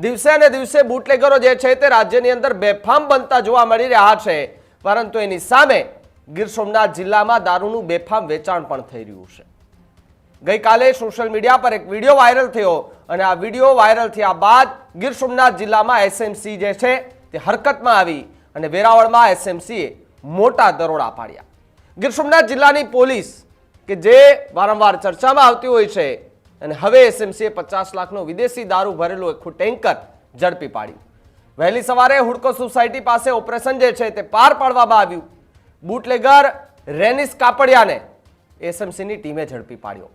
દિવસે ને દિવસે બુટલેગરો જે છે તે રાજ્યની અંદર બેફામ બનતા જોવા મળી રહ્યા છે. પરંતુ એની સામે ગીર સોમનાથ જિલ્લામાં દારૂનું બેફામ વેચાણ પણ થઈ રહ્યું છે. ગઈકાલે સોશિયલ મીડિયા પર એક વીડિયો વાયરલ થયો અને આ વીડિયો વાયરલ થયા બાદ ગીર સોમનાથ જિલ્લામાં એસએમસી જે છે તે હરકતમાં આવી અને વેરાવળમાં એસએમસીએ મોટા દરોડા પાડ્યા. ગીર સોમનાથ જિલ્લાની પોલીસ કે જે વારંવાર ચર્ચામાં આવતી હોય છે અને હવે એસએમસીએ પચાસ લાખનો વિદેશી દારૂ ભરેલું આખું ટેન્કર ઝડપી પાડ્યું વહેલી સવારે હુડકો સોસાયટી પાસે ઓપરેશન જે છે તે પાર પાડવામાં આવ્યું. બુટલેગર રેનિસ કાપડિયાને એસએમસીની ટીમે ઝડપી પાડ્યો.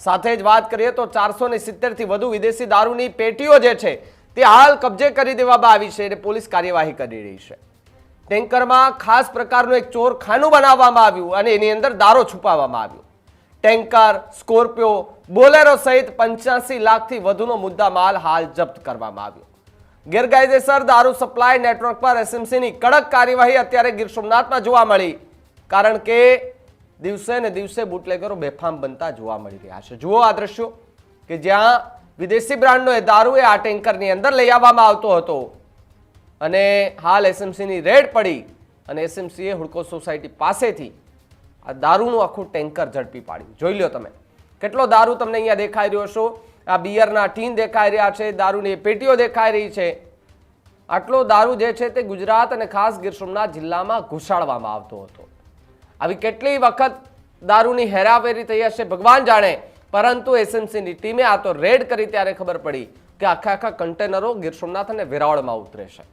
સાથે જ વાત કરીએ તો ચારસો ને સિત્તેરથી વધુ વિદેશી દારૂની પેટીઓ જે છે તે હાલ કબજે કરી દેવામાં આવી છે અને પોલીસ કાર્યવાહી કરી રહી છે. ટેન્કરમાં ખાસ પ્રકારનું એક ચોરખાનું બનાવવામાં આવ્યું અને એની અંદર દારો છુપાવવામાં આવ્યો. ટેન્કર, સ્કોર્પિયો, બોલેરો સહિત પંચ્યાસી લાખથી વધુનો મુદ્દા માલ હાલ જપ્ત કરવામાં આવ્યો. ગેરકાયદેસર દારૂ સપ્લાય નેટવર્ક પર એસએમસીની કડક કાર્યવાહી અત્યારે ગીર સોમનાથમાં જોવા મળી. કારણ કે દિવસે ને દિવસે બુટલેગરો બેફામ બનતા જોવા મળી રહ્યા છે. જુઓ આ દ્રશ્યો કે જ્યાં વિદેશી બ્રાન્ડનો એ દારૂ એ આ ટેન્કરની અંદર લઈ આવવામાં આવતો હતો. અને હાલ એસએમસીની રેડ પડી અને એસએમસીએ હુડકો સોસાયટી પાસેથી આ દારૂનું આખું ટેન્કર ઝડપી પાડ્યું. જોઈ લો તમે. કેટલો દારૂ તમને અહીંયા દેખાઈ રહ્યો છો? આ બિયરના ટીન દેખાઈ રહ્યા છે, દારૂની પેટીઓ દેખાઈ રહી છે. આટલો દારૂ જે છે તે ગુજરાત અને ખાસ ગીર સોમનાથ જિલ્લામાં ઘુસાડવામાં આવતો હતો. આવી કેટલી વખત દારૂની હેરાફેરી થઈ હશે ભગવાન જાણે, પરંતુ એસએમસીની ટીમે આ તો રેડ કરી ત્યારે ખબર પડી કે આખા આખા કન્ટેનરો ગીર સોમનાથ અને વેરાવળમાં ઉતરે છે.